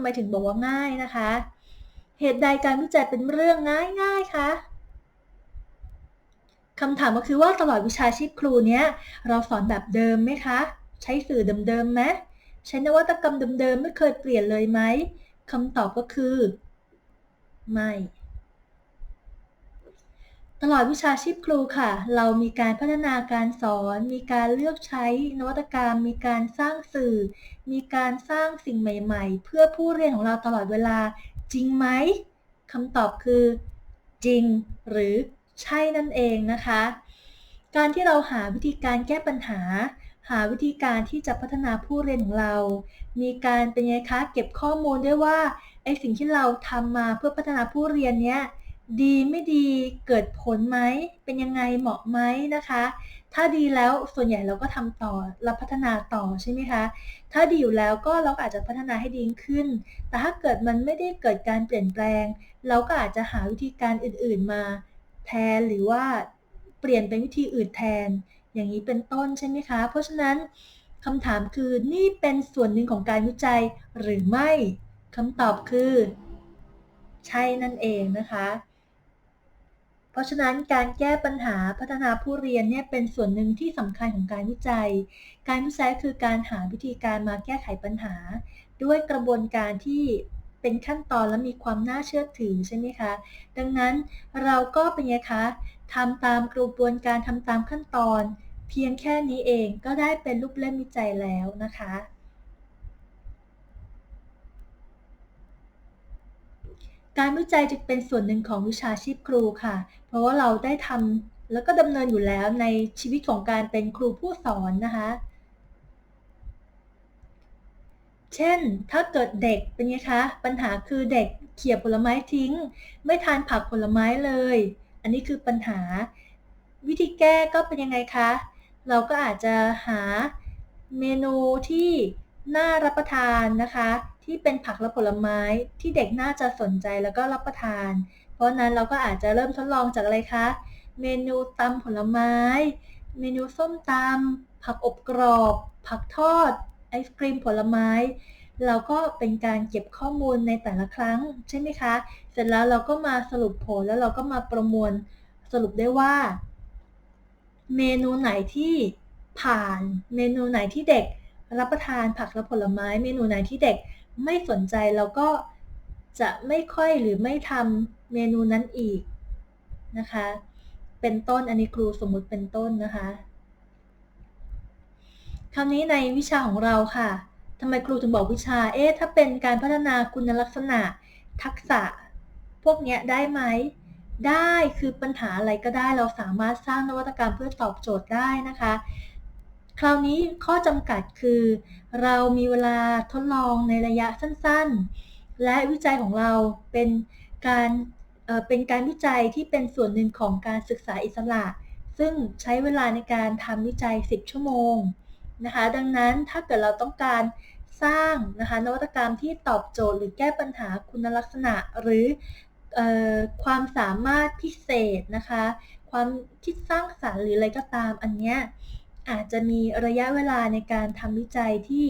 ทำไมถึงบอกว่าง่ายนะคะ เหตุใดการวิจัยเป็นเรื่องง่ายๆคะคำถามก็คือว่าตลอดวิชาชีพครูเนี้ยเราสอนแบบเดิมไหมคะ ใช้สื่อเดิมๆไหมใช้นวัตกรรมเดิมๆไม่เคยเปลี่ยนเลยไหมคำตอบก็คือ ไม่ ตลอดวิชาชีพครูค่ะ เรามีการพัฒนาการสอน มีการเลือกใช้นวัตกรรม มีการสร้างสื่อ มีการสร้างสิ่งใหม่ๆ เพื่อผู้เรียนของเราตลอดเวลาจริงไหมคำตอบคือ จริง หรือใช่นั่นเองนะคะ การที่เราหาวิธีการแก้ปัญหา หาวิธีการที่จะพัฒนาผู้เรียนของเรา มีการเป็นไงคะเก็บข้อมูลด้วยว่าไอสิ่งที่เราทำมาเพื่อพัฒนาผู้เรียนเนี้ย ดีไม่ดีเกิดผลไหม เป็นยังไงเหมาะไหมนะคะ ถ้าดีแล้วส่วนใหญ่เราก็ทำต่อเราพัฒนาต่อใช่ไหมคะ ถ้าดีอยู่แล้วก็เราอาจจะพัฒนาให้ดีขึ้น แต่ถ้าเกิดมันไม่ได้เกิดการเปลี่ยนแปลง เราก็อาจจะหาวิธีการอื่นๆมาแทนหรือว่าเปลี่ยนเป็นวิธีอื่นแทน อย่างนี้เป็นต้นใช่ไหมคะ เพราะฉะนั้นคำถามคือนี่เป็นส่วนหนึ่งของการวิจัยหรือไม่คำตอบคือ ใช่นั่นเองนะคะ เพราะฉะนั้นการแก้ปัญหาพัฒนาผู้เรียนเนี่ยเป็นส่วนหนึ่งที่สำคัญของการวิจัย การวิจัยคือการหาวิธีการมาแก้ไขปัญหา ด้วยกระบวนการที่เป็นขั้นตอนและมีความน่าเชื่อถือใช่ไหมคะ ดังนั้นเราก็เป็นไงคะทำตามกระบวนการทำตามขั้นตอน เพียงแค่นี้เองก็ได้เป็นรูปเล่มวิจัยแล้วนะคะ การวิจัยจึงเป็นส่วนหนึ่งของวิชาชีพครูค่ะ เพราะว่าเราได้ทำแล้วก็ดำเนินอยู่แล้วในชีวิตของการเป็นครูผู้สอนนะคะ เช่น ถ้าเกิดเด็กเป็นไงคะ ปัญหาคือเด็กเขี่ยผลไม้ทิ้ง ไม่ทานผักผลไม้เลย อันนี้คือปัญหา วิธีแก้ก็เป็นยังไงคะ เราก็อาจจะหาเมนูที่น่ารับประทานนะคะ ที่เป็นผักและผลไม้ที่เด็กน่าจะสนใจแล้วก็รับประทาน เพราะนั้นเราก็อาจจะเริ่มทดลองจากอะไรคะ เมนูตำผลไม้ เมนูส้มตำผักอบกรอบ ผักทอด ไอศครีมผลไม้ เราก็เป็นการเก็บข้อมูลในแต่ละครั้งใช่ไหมคะ เสร็จแล้วเราก็มาสรุปผลแล้วเราก็มาประมวลสรุปได้ว่า เมนูไหนที่ผ่าน เมนูไหนที่เด็กรับประทานผักและผลไม้ เมนูไหนที่เด็ก ไม่สนใจเราก็จะไม่ค่อยหรือไม่ทำเมนูนั้นอีกนะคะ เป็นต้นอันนี้ครูสมมุติเป็นต้นนะคะคราวนี้ในวิชาของเราค่ะทำไมครูถึงบอกวิชา เอ๊ะ ถ้าเป็นการพัฒนาคุณลักษณะ ทักษะ พวกนี้ได้ไหม ได้ คือปัญหาอะไรก็ได้ เราสามารถสร้างนวัตกรรมเพื่อตอบโจทย์ได้นะคะ คราวนี้ข้อจำกัดคือ เรามีเวลาทดลองในระยะสั้นๆ และวิจัยของเราเป็นการเป็นการวิจัยที่เป็นส่วนหนึ่งของการศึกษาอิสระ ซึ่งใช้เวลาในการทำวิจัย 10 ชั่วโมงนะคะดังนั้นถ้าเกิดเราต้องการสร้างนะคะนวัตกรรมที่ตอบโจทย์หรือแก้ปัญหาคุณลักษณะหรืออความสามารถพิเศษนะคะ ความคิดสร้างสารรค์หรืออะไรก็ตามอันเนี้ย อาจจะมีระยะเวลาในการทำวิจัยที่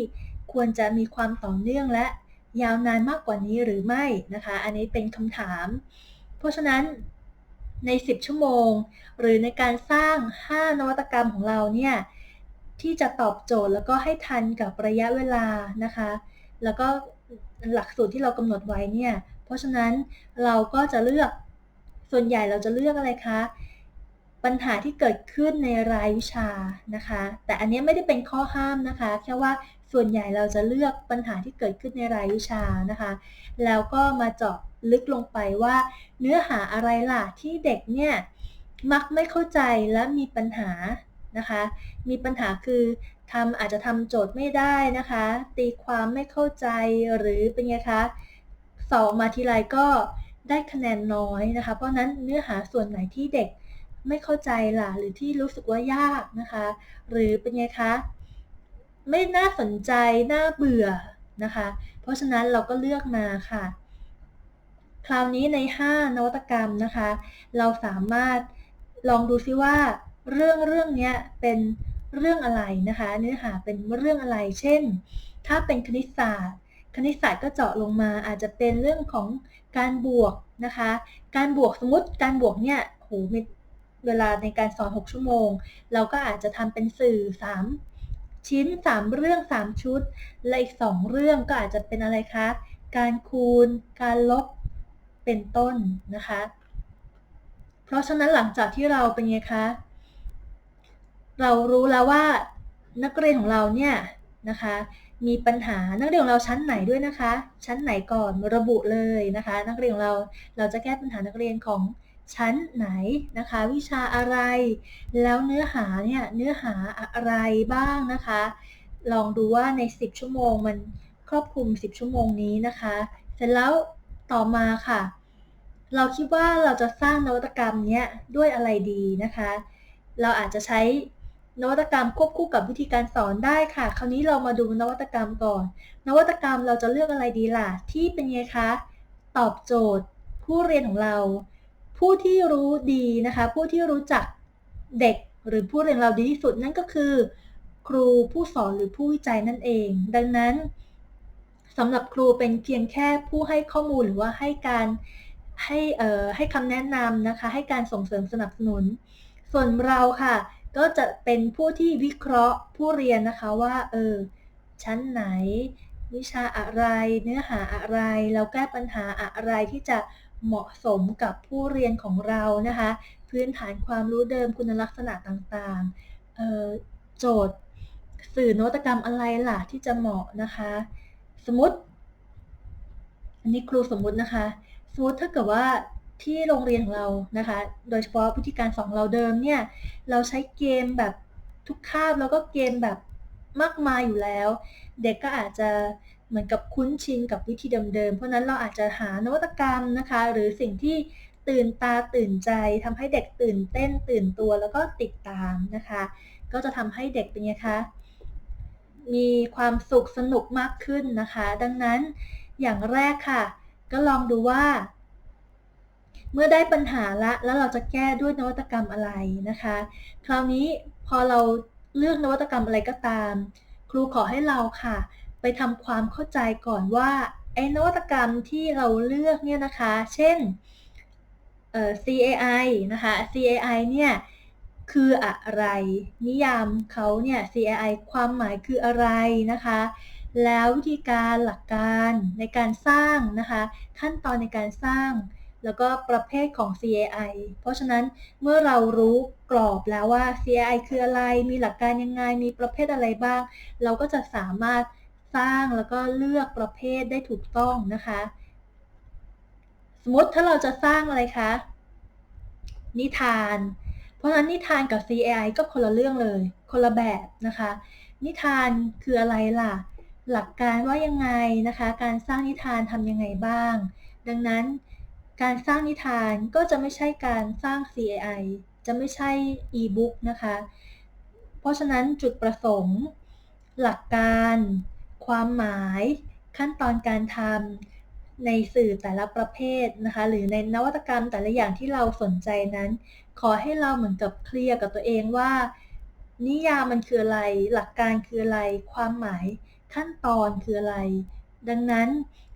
ควรจะมีความต่อเนื่องและยาวนานมากกว่านี้หรือไม่นะคะ อันนี้เป็นคำถาม เพราะฉะนั้นใน 10 ชั่วโมง หรือในการสร้าง 5 นวัตกรรมของเราเนี่ยที่จะตอบโจทย์แล้วก็ให้ทันกับระยะเวลานะคะ แล้วก็หลักสูตรที่เรากำหนดไว้เนี่ย เพราะฉะนั้นเราก็จะเลือกส่วนใหญ่เราจะเลือกอะไรคะ ปัญหาที่เกิดขึ้นในรายวิชานะคะ แต่อันนี้ไม่ได้เป็นข้อห้ามนะคะ แค่ว่าส่วนใหญ่เราจะเลือกปัญหาที่เกิดขึ้นในรายวิชานะคะ แล้วก็มาเจาะลึกลงไปว่า เนื้อหาอะไรล่ะที่เด็กเนี่ยมักไม่เข้าใจและมีปัญหานะคะ มีปัญหาคือทำอาจจะทำโจทย์ไม่ได้นะคะ ตีความไม่เข้าใจหรือเป็นไงคะสอบมาทีไรก็ได้คะแนนน้อยนะคะ เพราะนั้นเนื้อหาส่วนไหนที่เด็ก ไม่เข้าใจล่ะ หรือที่รู้สึกว่ายากนะคะ หรือเป็นไงคะ ไม่น่าสนใจ น่าเบื่อนะคะ เพราะฉะนั้นเราก็เลือกมาค่ะ คราวนี้ใน 5 นวัตกรรมนะคะ เราสามารถลองดูซิว่า เรื่องเรื่องนี้เป็นเรื่องอะไรนะคะ เนื้อหาเป็นเรื่องอะไร เช่น ถ้าเป็นคณิตศาสตร์ คณิตศาสตร์ก็เจาะลงมา อาจจะเป็นเรื่องของการบวกนะคะ การบวกสมมติการบวกเนี่ยโหมี เวลาในการสอน 6 ชั่วโมง เราก็อาจจะทำเป็นสื่อ 3 ชิ้น 3 เรื่อง 3 ชุด และอีก 2 เรื่องก็อาจจะเป็นอะไรคะ การคูณ การลบ เป็นต้นนะคะ เพราะฉะนั้นหลังจากที่เราเป็นไงคะ เรารู้แล้วว่านักเรียนของเราเนี่ยนะคะ มีปัญหานักเรียนของเราชั้นไหนด้วยนะคะ ชั้นไหนก่อนระบุเลยนะคะ นักเรียนของเราเราจะแก้ปัญหานักเรียนของ ชั้นไหนนะคะ วิชาอะไร แล้วเนื้อหาเนี่ยเนื้อหาอะไรบ้างนะคะ ลองดูว่าใน 10 ชั่วโมงมันครอบคลุม 10 ชั่วโมงนี้นะคะ เสร็จแล้วต่อมาค่ะ เราคิดว่าเราจะสร้างนวัตกรรมเนี้ยด้วยอะไรดีนะคะ เราอาจจะใช้นวัตกรรมควบคู่กับวิธีการสอนได้ค่ะ คราวนี้เรามาดูนวัตกรรมก่อน นวัตกรรมเราจะเลือกอะไรดีล่ะ ที่เป็นไงคะ ตอบโจทย์ผู้เรียนของเรา ผู้ที่รู้ดีนะคะ ผู้ที่รู้จักเด็กหรือผู้เรียนเราดีที่สุดนั่นก็คือ ครูผู้สอนหรือผู้วิจัยนั่นเอง ดังนั้นสำหรับครูเป็นเพียงแค่ผู้ให้ข้อมูลหรือว่าให้การให้เอ่อให้คำแนะนำนะคะ ให้การส่งเสริมสนับสนุน ส่วนเราค่ะ ก็จะเป็นผู้ที่วิเคราะห์ผู้เรียนนะคะว่าเออชั้นไหน วิชาอะไร เนื้อหาอะไร เราแก้ปัญหาอะไรที่จะเหมาะสมกับผู้เรียนของเรานะคะ พื้นฐานความรู้เดิมคุณลักษณะต่างๆ โจทย์สื่อนวัตกรรมอะไรล่ะที่จะเหมาะนะคะ สมมติ อันนี้ครูสมมุตินะคะ สมมติถ้าเกิดว่าที่โรงเรียนของเรานะคะ โดยเฉพาะวิธีการสอนเราเดิมเนี่ย เราใช้เกมแบบทุกคาบแล้วก็เกมแบบ มากมายอยู่แล้ว เด็กก็อาจจะเหมือนกับคุ้นชินกับวิธีเดิมๆ เพราะนั้นเราอาจจะหานวัตกรรมนะคะ หรือสิ่งที่ตื่นตาตื่นใจทำให้เด็กตื่นเต้นตื่นตัวแล้วก็ติดตามนะคะ ก็จะทำให้เด็กเป็นไงคะมีความสุขสนุกมากขึ้นนะคะ ดังนั้นอย่างแรกค่ะ ก็ลองดูว่า เมื่อได้ปัญหาละ แล้วเราจะแก้ด้วยนวัตกรรมอะไรนะคะ คราวนี้พอเรา เลือกนวัตกรรมอะไรก็ตาม ครูขอให้เราค่ะ ไปทำความเข้าใจก่อนว่าไอ้นวัตกรรมที่เราเลือกเนี่ยนะคะ เช่น CAI นะคะ CAI เนี่ยคืออะไร นิยามเขาเนี่ย CAI ความหมายคืออะไรนะคะ แล้ววิธีการหลักการในการสร้างนะคะ ขั้นตอนในการสร้าง แล้วก็ประเภทของ CAI เพราะฉะนั้นเมื่อเรารู้ กรอบแล้วว่า C.I. คืออะไร มีหลักการยังไง มีประเภทอะไรบ้าง เราก็จะสามารถสร้างแล้วก็เลือกประเภทได้ถูกต้องนะคะ สมมติถ้าเราจะสร้างอะไรคะ นิทาน เพราะฉะนั้นนิทานกับ C.I. ก็คนละเรื่องเลย คนละแบบนะคะ นิทานคืออะไรล่ะ หลักการว่ายังไงนะคะ การสร้างนิทานทำยังไงบ้าง ดังนั้นการสร้างนิทานก็จะไม่ใช่การสร้าง C.I. จะไม่ใช่ e-book นะคะ เพราะฉะนั้นจุดประสงค์ หลักการ ความหมาย ขั้นตอนการทำในสื่อแต่ละประเภทนะคะ หรือในนวัตกรรมแต่ละอย่างที่เราสนใจนั้น ขอให้เราเหมือนกับเคลียร์กับตัวเองว่า นิยามมันคืออะไร หลักการคืออะไร ความหมายขั้นตอนคืออะไร ดังนั้น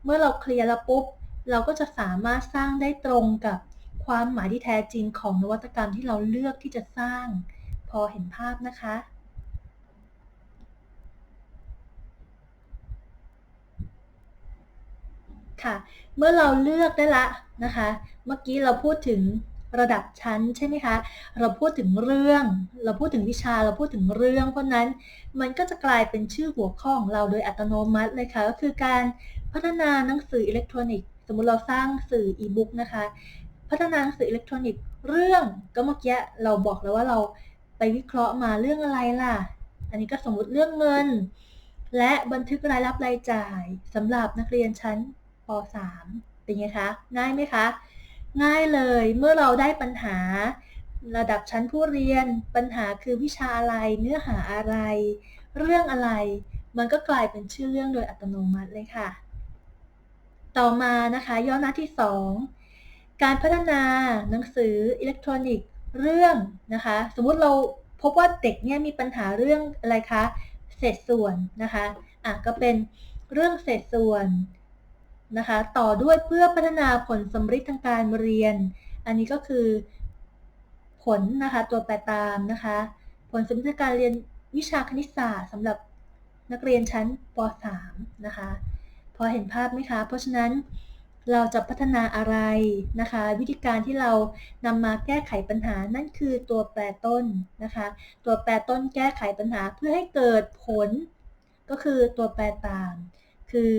เมื่อเราเคลียร์แล้วปุ๊บ เราก็จะสามารถสร้างได้ตรงกับ ความหมายที่แท้จริงของนวัตกรรมที่เราเลือกที่จะสร้าง พอเห็นภาพนะคะ ค่ะ เมื่อเราเลือกได้ละนะคะ เมื่อกี้เราพูดถึงระดับชั้นใช่ไหมคะ เราพูดถึงเรื่อง เราพูดถึงวิชา เราพูดถึงเรื่อง เพราะนั้นมันก็จะกลายเป็นชื่อหัวข้อของเราโดยอัตโนมัติเลยค่ะ ก็คือการพัฒนาหนังสืออิเล็กทรอนิกส์ สมมติเราสร้างสื่ออีบุ๊กนะคะ พัฒนาหนังสืออิเล็กทรอนิกส์เรื่องก็เมื่อกี้เราบอกแล้วว่าเราไปวิเคราะห์มาเรื่องอะไรล่ะ อันนี้ก็สมมติเรื่องเงิน และบันทึกรายรับรายจ่ายสำหรับนักเรียนชั้นป .3 เป็นไงคะ ง่ายไหมคะ ง่ายเลยเมื่อเราได้ปัญหาระดับชั้นผู้เรียน ปัญหาคือวิชาอะไร เนื้อหาอะไร เรื่องอะไร มันก็กลายเป็นชื่อเรื่องโดยอัตโนมัติเลยค่ะ ต่อมานะคะ ย่อหน้าที่ 2 การพัฒนาหนังสืออิเล็กทรอนิกส์เรื่องนะคะ สมมุติเราพบว่าเด็กเนี่ยมีปัญหาเรื่องอะไรคะ เศษส่วนนะคะอะก็เป็นเรื่องเศษส่วนนะคะ ต่อด้วยเพื่อพัฒนาผลสำฤทธิ์ทางการเรียน อันนี้ก็คือผลนะคะตัวแปรตามนะคะ ผลสำฤทธิ์ทางการเรียนวิชาคณิตศาสตร์สำหรับนักเรียนชั้นป .3 นะคะ พอเห็นภาพไหมคะ เพราะฉะนั้น เราจะพัฒนาอะไรนะคะ วิธีการที่เรานำมาแก้ไขปัญหานั่นคือตัวแปรต้นนะคะ ตัวแปรต้นแก้ไขปัญหาเพื่อให้เกิดผล ก็คือตัวแปรตาม คือ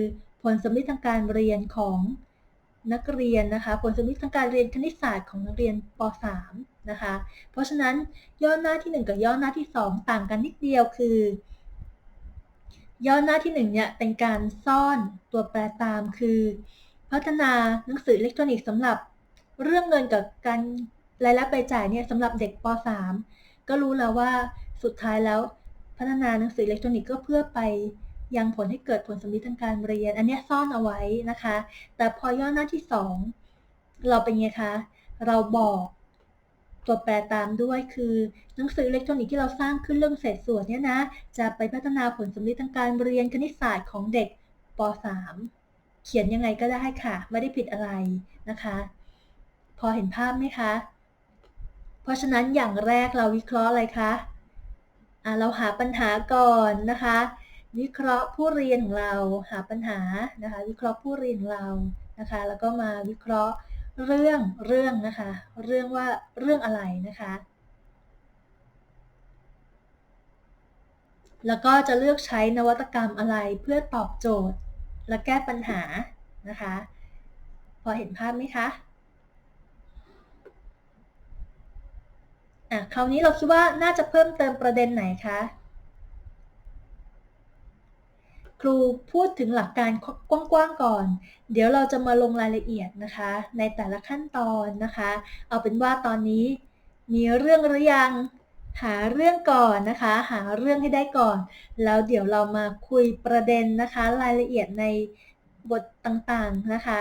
ผลสำลิทางการเรียนของนักเรียนนะคะ ผลสำลิทางการเรียนคณิตศาสตร์ของนักเรียนป .3 นะคะ เพราะฉะนั้นย่อหน้าที่ 1 กับย่อหน้าที่ 2 ต่างกันนิดเดียวคือย่อหน้าที่1เนี่ยเป็นการซ่อนตัวแปรตามคือ พัฒนาหนังสืออิเล็กทรอนิกส์สำหรับเรื่องเงินกับการรายรับรายจ่ายเนี่ยสำหรับเด็กป .3 ก็รู้แล้วว่าสุดท้ายแล้วพัฒนาหนังสืออิเล็กทรอนิกส์ก็เพื่อไปยังผลให้เกิดผลสำลิดทางการเรียน อันนี้ซ่อนเอาไว้นะคะ แต่พอย่อหน้าที่ 2 เราเป็นไงคะ เราบอกตัวแปรตามด้วยคือหนังสืออิเล็กทรอนิกส์ที่เราสร้างขึ้นเรื่องเศษส่วนเนี่ยนะ จะไปพัฒนาผลสำลิดทางการเรียนคณิตศาสตร์ของเด็กป .3 เขียนยังไงก็ได้ค่ะ ไม่ได้ผิดอะไรนะคะ พอเห็นภาพไหมคะ เพราะฉะนั้นอย่างแรกเราวิเคราะห์อะไรคะะเราหาปัญหาก่อนนะคะ วิเคราะห์ผู้เรียนของเราหาปัญหานะคะ วิเคราะห์ผู้เรียนของเรานะคะ แล้วก็มาวิเคราะห์เรื่องเรื่องนะคะ เรื่องว่าเรื่องอะไรนะคะ แล้วก็จะเลือกใช้นวัตกรรมอะไรเพื่อตอบโจทย์ และแก้ปัญหานะคะ พอเห็นภาพไหมคะอะคราวนี้เราคิดว่าน่าจะเพิ่มเติมประเด็นไหนคะครูพูดถึงหลักการกว้างๆก่อน เดี๋ยวเราจะมาลงรายละเอียดนะคะ ในแต่ละขั้นตอนนะคะ เอาเป็นว่าตอนนี้มีเรื่องหรือยัง หาเรื่องก่อนนะคะ หาเรื่องให้ได้ก่อน แล้วเดี๋ยวเรามาคุยประเด็นนะคะ รายละเอียดในบทต่างๆนะคะ